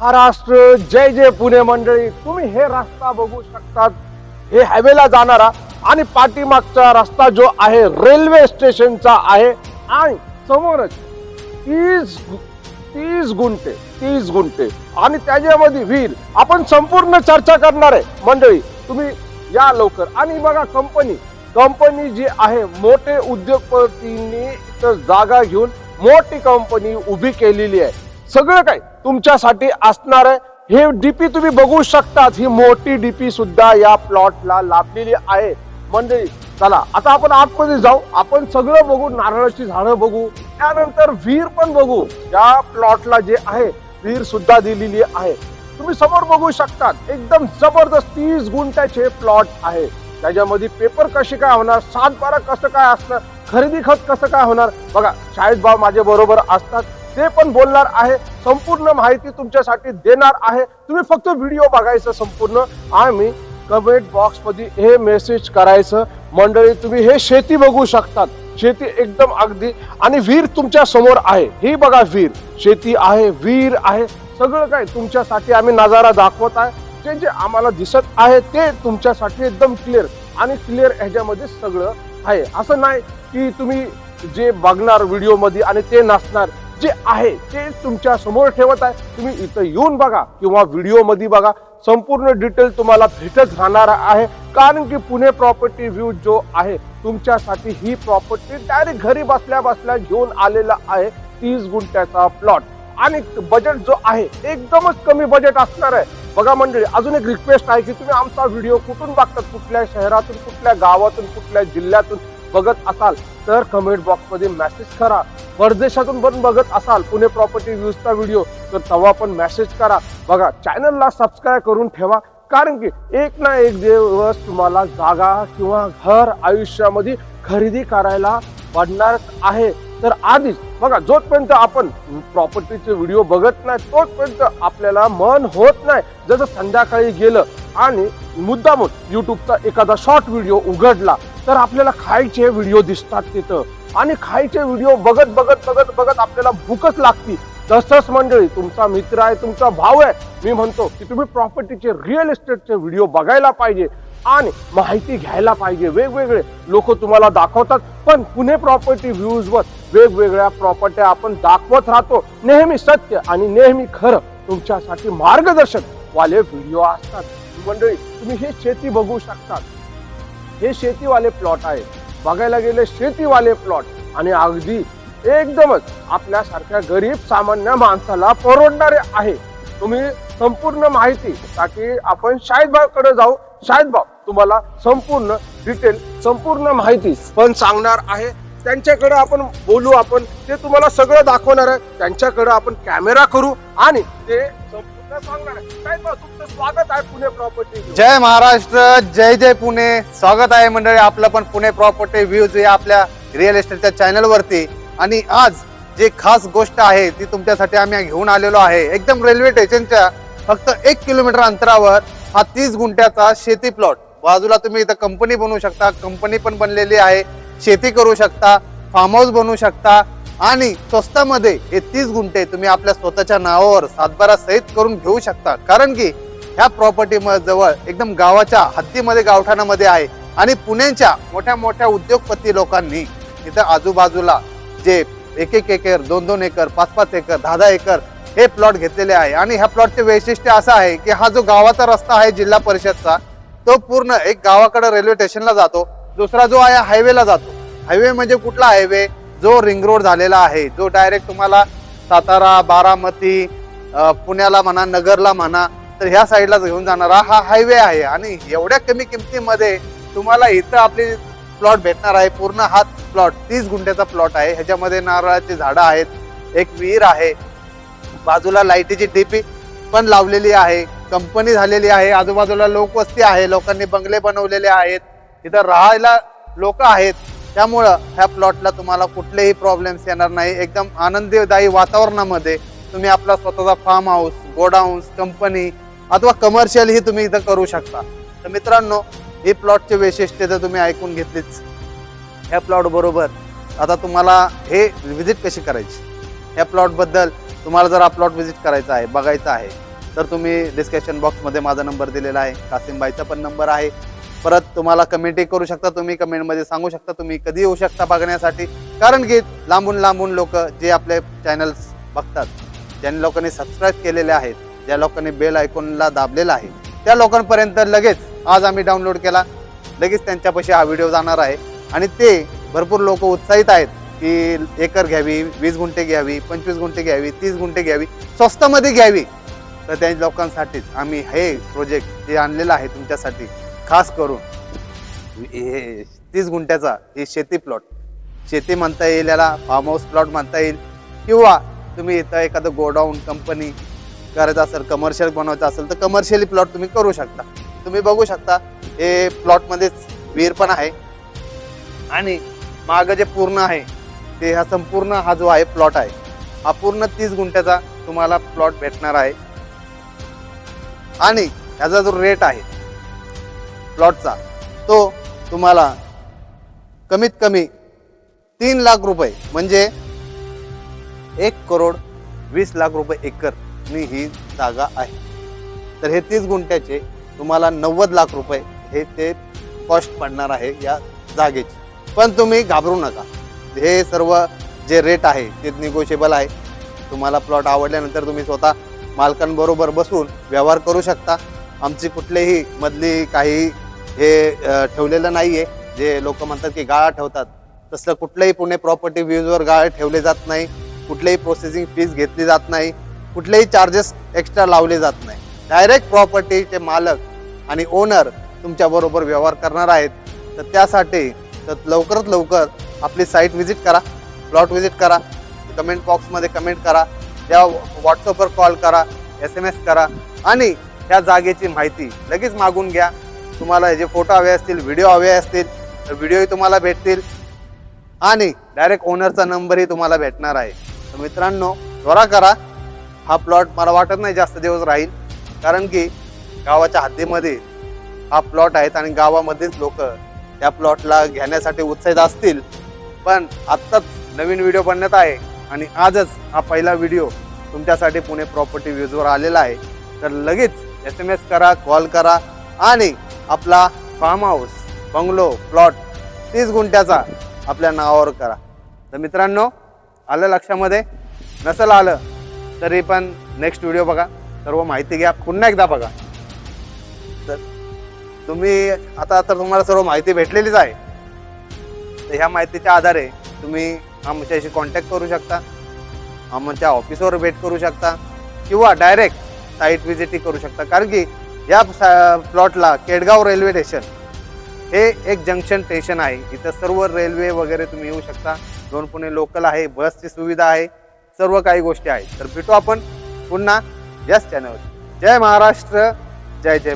महाराष्ट्र जय जय पुणे मंडळी. तुम्ही हे रस्ता बघू शकतात. हे हायवेला जाणारा आणि पाठीमागचा रस्ता जो आहे रेल्वे स्टेशनचा आहे आणि समोरच तीस तीस गुंठे तीस गुंठे आणि त्याच्यामध्ये विहीर. आपण संपूर्ण चर्चा करणार आहे. मंडळी तुम्ही या लवकर. आणि बघा कंपनी कंपनी जी आहे मोठे उद्योगपतींनी जागा घेऊन मोठी कंपनी उभी केलेली आहे. सगळं काय? तुमच्यासाठी असणार आहे. हे डीपी तुम्ही बघू शकतात. ही मोठी डीपी सुद्धा या प्लॉटला लाभलेली आहे. म्हणजे चला आता आपण आतमध्ये जाऊ. आपण सगळं बघू. नारळाची झाडं बघू. त्यानंतर विहीर पण बघू. या प्लॉटला जे आहे विहीर सुद्धा दिलेली आहे. तुम्ही समोर बघू शकतात. एकदम जबरदस्त तीस गुंठ्याचे प्लॉट आहे. त्याच्यामध्ये पेपर कशी काय होणार? सात बारा कसं काय असणार? खरेदी खत कसं काय होणार? बघा शाळेत भाव माझ्या बरोबर असतात. ते पण बोलणार आहे संपूर्ण माहिती तुमच्यासाठी देणार आहे. तुम्ही फक्त व्हिडिओ बघायचं संपूर्ण. आम्ही कमेंट बॉक्समध्ये हे मेसेज करायचं. मंडळी तुम्ही हे शेती बघू शकतात. शेती एकदम अगदी. आणि विहीर तुमच्यासमोर आहे. ही बघा विहीर. शेती आहे विहीर आहे. सगळं काय तुमच्यासाठी आम्ही नजारा दाखवत आहे. जे जे आम्हाला दिसत आहे ते तुमच्यासाठी एकदम क्लिअर आणि क्लिअर ह्याच्यामध्ये सगळं आहे. असं नाही की तुम्ही जे बघणार व्हिडिओमध्ये आणि ते नसणार. जे आहे ते तुमच्यासमोर ठेवत आहे तुम्ही इथं येऊन बघा किंवा व्हिडिओमध्ये बघा. संपूर्ण डिटेल तुम्हाला भेटत राहणार आहे. कारण की पुणे प्रॉपर्टी व्ह्यू जो आहे तुमच्यासाठी ही प्रॉपर्टी डायरेक्ट घरी बसल्या बसल्या घेऊन आलेला आहे तीस गुंठ्याचा प्लॉट आणि बजेट जो आहे एकदमच कमी बजेट असणार आहे. बघा मंडळी अजून एक रिक्वेस्ट आहे की तुम्ही आमचा व्हिडिओ कुठून बघतात? कुठल्या शहरातून कुठल्या गावातून कुठल्या जिल्ह्यातून? बघत असाल तर कमेंट बॉक्समध्ये मेसेज करा. परदेशातून पण बघत असाल पुणे प्रॉपर्टी व्ह्यूजचा व्हिडिओ तर तेव्हा पण मेसेज करा. बघा चॅनलला सबस्क्राईब करून ठेवा. कारण की एक ना एक दिवस तुम्हाला जागा किंवा घर आयुष्यामध्ये खरेदी करायला पडणार आहे. तर आधीच बघा जोपर्यंत आपण प्रॉपर्टीचे व्हिडिओ बघत नाही तोपर्यंत आपल्याला मन होत नाही. जसं संध्याकाळी गेलं आणि मुद्दामून युट्यूबचा एखादा शॉर्ट व्हिडिओ उघडला तर आपल्याला खायचे व्हिडिओ दिसतात तिथं. आणि खायचे व्हिडिओ बघत बघत बघत बघत आपल्याला भूकच लागती. तसंच मंडळी तुमचा मित्र आहे तुमचा भाऊ आहे मी म्हणतो की तुम्ही प्रॉपर्टीचे रिअल इस्टेटचे व्हिडिओ बघायला पाहिजे. आणि माहिती घ्यायला पाहिजे. वेगवेगळे लोक तुम्हाला दाखवतात पण पुणे प्रॉपर्टी व्ह्यूज वर वेगवेगळ्या प्रॉपर्ट्या आपण दाखवत राहतो. नेहमी सत्य आणि नेहमी खरं तुमच्यासाठी मार्गदर्शक वाले व्हिडिओ असतात. मंडळी तुम्ही हे शेती बघू शकतात हे शेतीवाले प्लॉट आहे. बघायला गेले शेतीवाले प्लॉट आणि अगदी एकदमच आपल्यासारख्या गरीब सामान्य माणसाला परवडणारे आहे. तुम्ही संपूर्ण माहिती ताकी आपण शाहीद भावकडे जाऊ. शाहीद भाव तुम्हाला संपूर्ण डिटेल संपूर्ण माहिती पण सांगणार आहे. त्यांच्याकडे आपण बोलू आपण ते तुम्हाला सगळं दाखवणार आहे. त्यांच्याकडे आपण कॅमेरा करू आणि ते संपूर्ण सांगणार आहे. तुमचं स्वागत आहे पुणे प्रॉपर्टी जय महाराष्ट्र जय जय पुणे. स्वागत आहे मंडळी आपलं पण पुणे प्रॉपर्टी व्ह्यूज या आपल्या रिअल इस्टेटच्या चॅनल वरती. आणि आज जे खास गोष्ट आहे ती तुमच्यासाठी आम्ही घेऊन आलेलो आहे. एकदम रेल्वे स्टेशनच्या फक्त एक किलोमीटर अंतरावर हा तीस गुंठ्याचा शेती प्लॉट बाजूला तुम्ही इथं कंपनी बनवू शकता कंपनी पण बनलेली आहे शेती करू शकता फार्म हाऊस बनवू शकता आणि स्वस्तामध्ये हे तीस गुंठे तुम्ही आपल्या स्वतःच्या नावावर सातबारा सहित करून घेऊ शकता. कारण की ह्या प्रॉपर्टी जवळ एकदम गावाच्या हद्दीमध्ये गावठाणामध्ये आहे. आणि पुण्याच्या मोठ्या मोठ्या उद्योगपती लोकांनी इथं आजूबाजूला जे एक एक एकर दोन दोन एकर पाच पाच एकर दहा दहा एकर हे प्लॉट घेतलेले आहे. आणि ह्या प्लॉटचे वैशिष्ट्य असं आहे की हा जो गावाचा रस्ता आहे जिल्हा परिषदचा तो पूर्ण एक गावाकडे रेल्वे स्टेशनला जातो. दुसरा जो आहे हायवेला जातो. हायवे म्हणजे कुठला हायवे जो रिंग रोड झालेला आहे. जो डायरेक्ट तुम्हाला सातारा बारामती पुण्याला म्हणा नगरला म्हणा तर ह्या साईडला घेऊन जाणारा हा हायवे आहे. आणि एवढ्या कमी किमतीमध्ये तुम्हाला इथं आपली प्लॉट भेटणार आहे. पूर्ण हा प्लॉट तीस गुंठ्याचा प्लॉट आहे. ह्याच्यामध्ये नारळाची झाडं आहेत एक विहीर आहे. बाजूला लाईटीची डीपी पण लावलेली आहे कंपनी झालेली आहे आजूबाजूला लोकवस्ती आहे लोकांनी बंगले बनवलेले आहेत इथं राहायला लोक आहेत त्यामुळं ह्या प्लॉटला तुम्हाला कुठलेही प्रॉब्लेम्स येणार नाही. एकदम आनंददायी वातावरणामध्ये तुम्ही आपला स्वतःचा फार्म हाऊस गोडाऊन्स कंपनी अथवा कमर्शियलही तुम्ही इथं करू शकता. तर मित्रांनो ही प्लॉटचे वैशिष्ट्य तर तुम्ही ऐकून घेतलीच. ह्या प्लॉट बरोबर आता तुम्हाला हे व्हिजिट कशी करायची? ह्या प्लॉटबद्दल तुम्हाला जर हा प्लॉट व्हिजिट करायचा आहे बघायचा आहे तर तुम्ही डिस्क्रिप्शन बॉक्समध्ये माझा नंबर दिलेला आहे. कासिमबाईचा पण नंबर आहे. परत तुम्हाला कमेंटही करू शकता तुम्ही कमेंटमध्ये सांगू शकता तुम्ही कधी येऊ शकता बघण्यासाठी. कारण की लांबून लांबून लोक जे आपले चॅनल्स बघतात ज्या लोकांनी सबस्क्राईब केलेले आहेत ज्या लोकांनी बेल आयकॉनला दाबलेला आहे त्या लोकांपर्यंत लगेच आज आम्ही डाउनलोड केला. लगेच त्यांच्यापाशी हा व्हिडिओ जाणार आहे. आणि ते भरपूर लोक उत्साहित आहेत की एकर घ्यावी वीस गुंठे घ्यावी पंचवीस गुंठे घ्यावी तीस गुंठे घ्यावी स्वस्तामध्ये घ्यावी. तर त्या लोकांसाठीच आम्ही हे प्रोजेक्ट जे आणलेलं आहे तुमच्यासाठी खास करून हे तीस गुंठ्याचा हे शेती प्लॉट शेती म्हणता येईल याला फार्म हाऊस प्लॉट म्हणता येईल. किंवा तुम्ही इथं एखादं गोडाऊन कंपनी करायचं असेल कमर्शियल बनवायचं असेल तर कमर्शियली प्लॉट तुम्ही करू शकता. तुम्ही बघू शकता हे प्लॉटमध्येच विहीर पण आहे. आणि मागं जे पूर्ण आहे ते हा संपूर्ण हा जो आहे प्लॉट आहे हा पूर्ण तीस गुंठ्याचा तुम्हाला प्लॉट भेटणार आहे. आणि ह्याचा जो रेट आहे प्लॉटचा तो तुम्हाला कमीत कमी तीन लाख रुपये म्हणजे एक करोड वीस लाख रुपये एकर मी ही जागा आहे. तर हे तीस गुंठ्याचे तुम्हाला नव्वद लाख रुपये हे ते कॉस्ट पडणार आहे या जागेची. पण तुम्ही घाबरू नका. हे सर्व जे रेट आहे ते निगोशिएबल आहे. तुम्हाला प्लॉट आवडल्यानंतर तुम्ही स्वतः मालकांबरोबर बसून व्यवहार करू शकता. आमची कुठलेही मधली काही हे ठेवलेलं नाही आहे जे लोक म्हणतात की गाळा ठेवतात. तसलं कुठलंही पुणे प्रॉपर्टी व्ह्यूजवर गाळे ठेवले जात नाही. कुठलेही प्रोसेसिंग फीज घेतली जात नाही. कुठलेही चार्जेस एक्स्ट्रा लावले जात नाही. डायरेक्ट प्रॉपर्टीचे मालक आणि ओनर तुमच्याबरोबर व्यवहार करणार आहेत. तर त्यासाठी तर लवकरात लवकर आपली साईट व्हिजिट करा. प्लॉट व्हिजिट करा. कमेंट बॉक्समध्ये कमेंट करा. त्या व्हॉट्सअपवर कॉल करा एस एम एस करा आणि त्या जागेची माहिती लगेच मागून घ्या. तुम्हाला जे फोटो हवे असतील व्हिडिओ हवे असतील तर व्हिडिओही तुम्हाला भेटतील आणि डायरेक्ट ओनरचा नंबरही तुम्हाला भेटणार आहे. तर मित्रांनो त्वरा करा. हा प्लॉट मला वाटत नाही जास्त दिवस राहील कारण की गावाच्या हद्दीमध्ये हा प्लॉट आहेत आणि गावामध्येच लोक त्या प्लॉटला घेण्यासाठी उत्साहित असतील. पण आत्ताच नवीन व्हिडिओ बनण्यात आहे. आणि आजच हा पहिला व्हिडिओ तुमच्यासाठी पुणे प्रॉपर्टी व्ह्यूजवर आलेला आहे. तर लगेच एस एम एस करा कॉल करा आणि आपला फार्म हाऊस बंगलो प्लॉट तीस गुंठ्याचा आपल्या नावावर करा. तर मित्रांनो आलं लक्षामध्ये? नसेल आलं तरी पण नेक्स्ट व्हिडिओ बघा. सर्व माहिती घ्या. पुन्हा एकदा बघा. तर तुम्ही आता तर तुम्हाला सर्व माहिती भेटलेलीच आहे. तर ह्या माहितीच्या आधारे तुम्ही आमच्याशी कॉन्टॅक्ट करू शकता. आमच्या ऑफिसवर भेट करू शकता. किंवा डायरेक्ट साईट व्हिजिटही करू शकता. कारण की या प्लॉटला केडगाव रेल्वे स्टेशन हे एक जंक्शन स्टेशन आहे. इथं सर्व रेल्वे वगैरे तुम्ही येऊ शकता. दोन पुणे लोकल आहे बसची सुविधा आहे सर्व काही गोष्टी आहेत. तर भेटू आपण पुन्हा याच चॅनलवर जय महाराष्ट्र जय जय